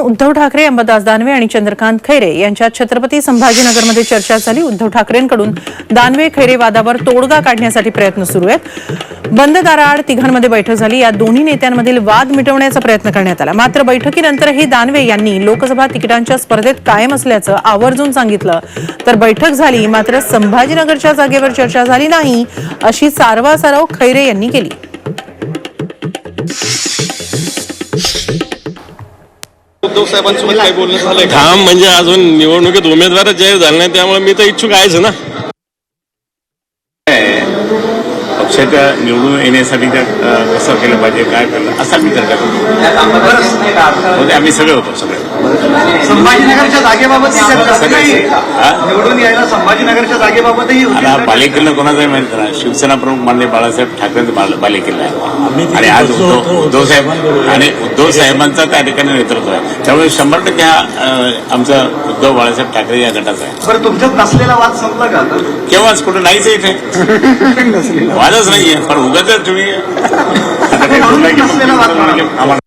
उद्धव ठाकरे अंबादास दानवे आणि चंद्रकांत खैरे यांच्यात छत्रपती संभाजीनगरमध्ये चर्चा झाली. उद्धव ठाकरेंकडून दानवे खैरे वादावर तोडगा काढण्यासाठी प्रयत्न सुरू आहेत. बंद दाराआड तिघांमध्ये बैठक झाली. या दोन्ही नेत्यांमधील वाद मिटवण्याचा प्रयत्न करण्यात आला. मात्र बैठकीनंतरही दानवे यांनी लोकसभा तिकिटांच्या स्पर्धेत कायम असल्याचं आवर्जून सांगितलं. तर बैठक झाली मात्र संभाजीनगरच्या जागेवर चर्चा झाली नाही अशी सारवासारव खैरे यांनी केली. उद्धव साहेबांसोबत काही बोलणं झालंय का? ठाम म्हणजे अजून निवडणुकीत उमेदवारच जाहीर झाले नाही त्यामुळे मी तर इच्छुक आहेच ना. पक्षाच्या निवडून येण्यासाठी त्या, अ, कसं केलं पाहिजे काय केलं असा विचार करतो. म्हणजे आम्ही सगळे होतो सगळे. संभाजीनगरच्या जागेबाबतही चर्चा. सगळे? निवडून यायला संभाजीनगरच्या जागेबाबतही बालेकिल्ला कोणाचा आहे माहिती करा शिवसेना प्रमुख माननीय बाळासाहेब ठाकरेंचा बाल- बालेकिल्ला आहे आणि आज उद्धव उद्धव साहेब आणि उद्धव साहेबांचा त्या ठिकाणी नेतृत्व आहे. त्यामुळे शंभर टक्के हा आमचा उद्धव बाळासाहेब ठाकरे या गटाचा आहे. बरं तुमच्यात नसलेला वाद संपला का? केव्हाच? कुठं नाहीच आहे इथे. वादच नाहीये पण उगाच तुम्ही. आम्हाला